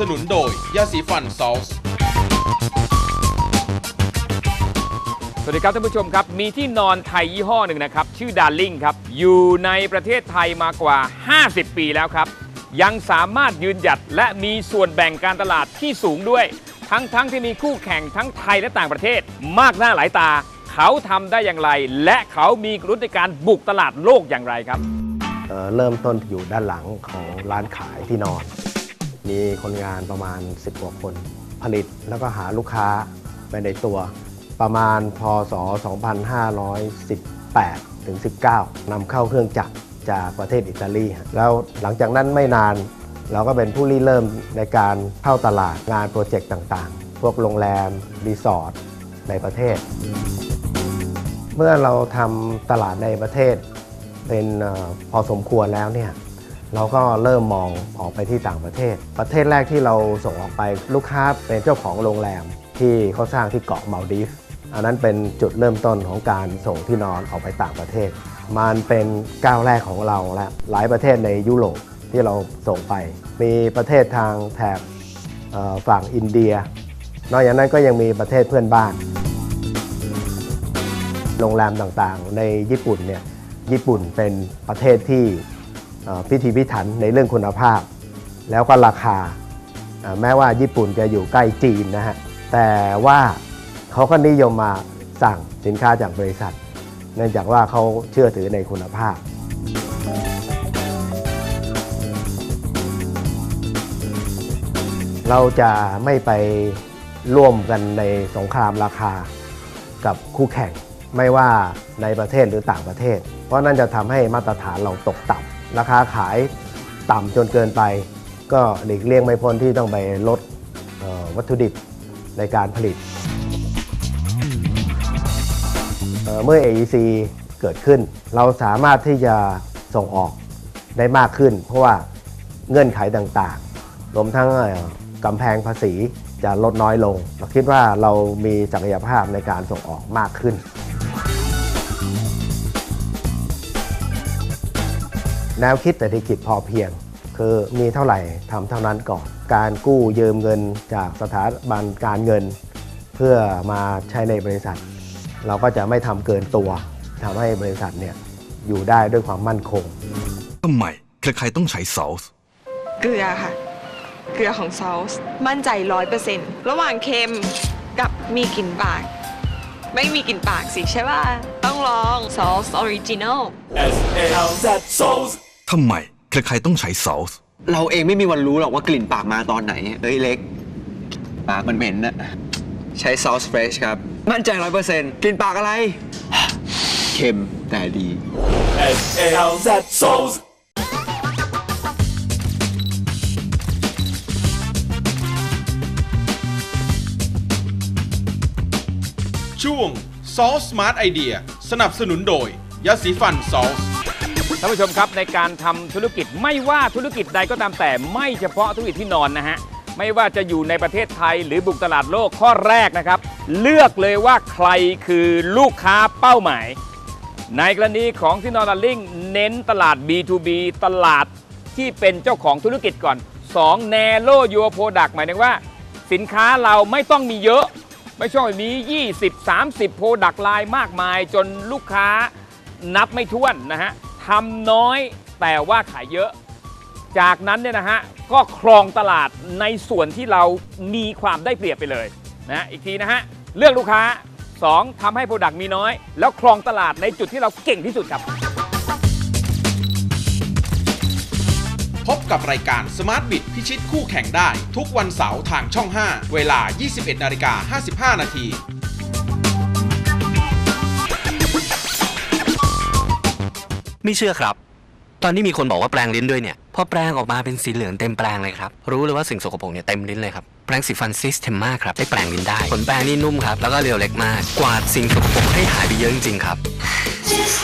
สนุนโดยยาสีฟันซอสสวัสดีครับท่านผู้ชมครับ มีที่นอนไทยยี่ห้อหนึ่งนะครับ ชื่อดาร์ลิงครับ อยู่ในประเทศไทยมากว่า 50 ปีแล้วครับ ยังสามารถยืนหยัดและมีส่วนแบ่งการตลาดที่สูงด้วย ทั้งๆทที่มีคู่แข่งทั้งไทยและต่างประเทศ มากหน้าหลายตา เขาทำได้อย่างไร และเขามีกลยุทธ์ในการบุกตลาดโลกอย่างไรครับเอ่อเริ่มต้นอยู่ด้านหลังของร้านขายที่นอน มีคนงานประมาณ 10กว่าคน ผลิตแล้วก็หาลูกค้าไปในตัวประมาณพศ 2518 ถึง 19นำเข้าเครื่องจักรจากประเทศอิตาลี แล้วหลังจากนั้นไม่นาน เราก็เป็นผู้ริเริ่มในการเข้าตลาดงานโปรเจกต์ต่างๆ พวกโรงแรม รีสอร์ทในประเทศ เมื่อเราทำตลาดในประเทศเป็นพอสมควรแล้วเนี่ย เราก็เริ่มมองออกไปที่ต่างประเทศ ประเทศแรกที่เราส่งออกไปลูกค้าเป็นเจ้าของโรงแรมที่เขาสร้างที่เกาะมาลดีฟอันนั้นเป็นจุดเริ่มต้นของการส่งที่นอนออกไปต่างประเทศ มันเป็นก้าวแรกของเราและหลายประเทศในยุโรปที่เราส่งไป มีประเทศทางแถบฝั่งอินเดีย นอกจากนั้นก็ยังมีประเทศเพื่อนบ้าน โรงแรมต่างๆ ในญี่ปุ่นเนี่ยญี่ปุ่นเป็นประเทศที่ พิถีพิถันในเรื่องคุณภาพ แล้วก็ราคาแม้ว่าญี่ปุ่นจะอยู่ใกล้จีนนะฮะแต่ว่าเขาก็นิยมมาสั่งสินค้าจากบริษัท เนื่องจากว่าเขาเชื่อถือในคุณภาพ เราจะไม่ไปร่วมกันในสงครามราคากับคู่แข่ง ไม่ว่าในประเทศหรือต่างประเทศ เพราะนั่นจะทำให้มาตรฐานเราตกต่ำ ราคาขายต่ำจนเกินไป ก็หลีกเลี่ยงไม่พ้นที่ต้องไปลดวัตถุดิบในการผลิตเอ่อเมื่อ AEC เกิดขึ้น เราสามารถที่จะส่งออกได้มากขึ้น เพราะว่าเงื่อนไขต่างๆ รวมทั้งกำแพงภาษีจะลดน้อยลง เราคิดว่าเรามีศักยภาพในการส่งออกมากขึ้น แนวคิดเศรษฐกิจพอเพียง คือมีเท่าไหร่ทำเท่านั้นก่อน การกู้ยืมเงินจากสถาบันการเงิน เพื่อมาใช้ในบริษัท เราก็จะไม่ทำเกินตัวทำให้บริษัทเนี่ยอยู่ได้ด้วยความมั่นคงทำไมใครๆต้องใช้ซอสเกลือค่ะ เกลือของซอสมั่นใจร้อยเปอร์เซ็นต์ระหว่างเค็มกับมีกลิ่นปาก ไม่มีกลิ่นปากสิใช่ป่ะ ต้องลองซอสออริจินอล ทำไมใครๆต้องใช้ซอสเราเองไม่มีวันรู้หรอกว่ากลิ่นปากมาตอนไหน เฮ้ยเล็ก ปากมันเหม็นนะใช้ซอสเฟรชครับ มั่นใจร้อยเปอร์เซ็นต์กลิ่นปากอะไร เค็มแต่ดีช่วงซอสสมาร์ทไอเดียสนับสนุนโดยยาสีฟันซอส ท่านผู้ชมครับในการทำธุรกิจไม่ว่าธุรกิจใดก็ตามแต่ไม่เฉพาะธุรกิจที่นอนนะฮะ ไม่ว่าจะอยู่ในประเทศไทยหรือบุกตลาดโลกข้อแรกนะครับ เลือกเลยว่าใครคือลูกค้าเป้าหมาย ในกรณีของที่นอนดัลลิงเน้นตลาด B2B ตลาดที่เป็นเจ้าของธุรกิจก่อน2 n a r r o w your product หมายถึงว่า สินค้าเราไม่ต้องมีเยอะ ไม่ช่องมี 20 30 โปรดักต์ไลน์มากมาย จนลูกค้านับไม่ถ้วนนะฮะ ทำน้อยแต่ว่าขายเยอะ จากนั้นเนี่ยนะฮะก็ครองตลาดในส่วนที่เรามีความได้เปรียบไปเลยนะอีกทีนะฮะเลือกลูกค้า 2. ทำให้โปรดักต์มีน้อย แล้วครองตลาดในจุดที่เราเก่งที่สุดครับ พบกับรายการ Smart Bit พิชิตคู่แข่งได้ ทุกวันเสาร์ทางช่อง 5 เวลา 21นาฬิกา55นาที ไม่เชื่อครับ ตอนนี้มีคนบอกว่าแปลงลิ้นด้วยเนี่ยพอแปลงออกมาเป็นสีเหลืองเต็มแปลงเลยครับ รู้เลยว่าสิ่งสกปรกเนี่ยเต็มลิ้นเลยครับ แปรงสีฟันซิสเทมมาครับ ได้แปลงลิ้นได้ขนแปรงนี่นุ่มครับ แล้วก็เรียวเล็กมาก กวาดสิ่งสกปรกให้หายไปเยอะจริงๆครับ Just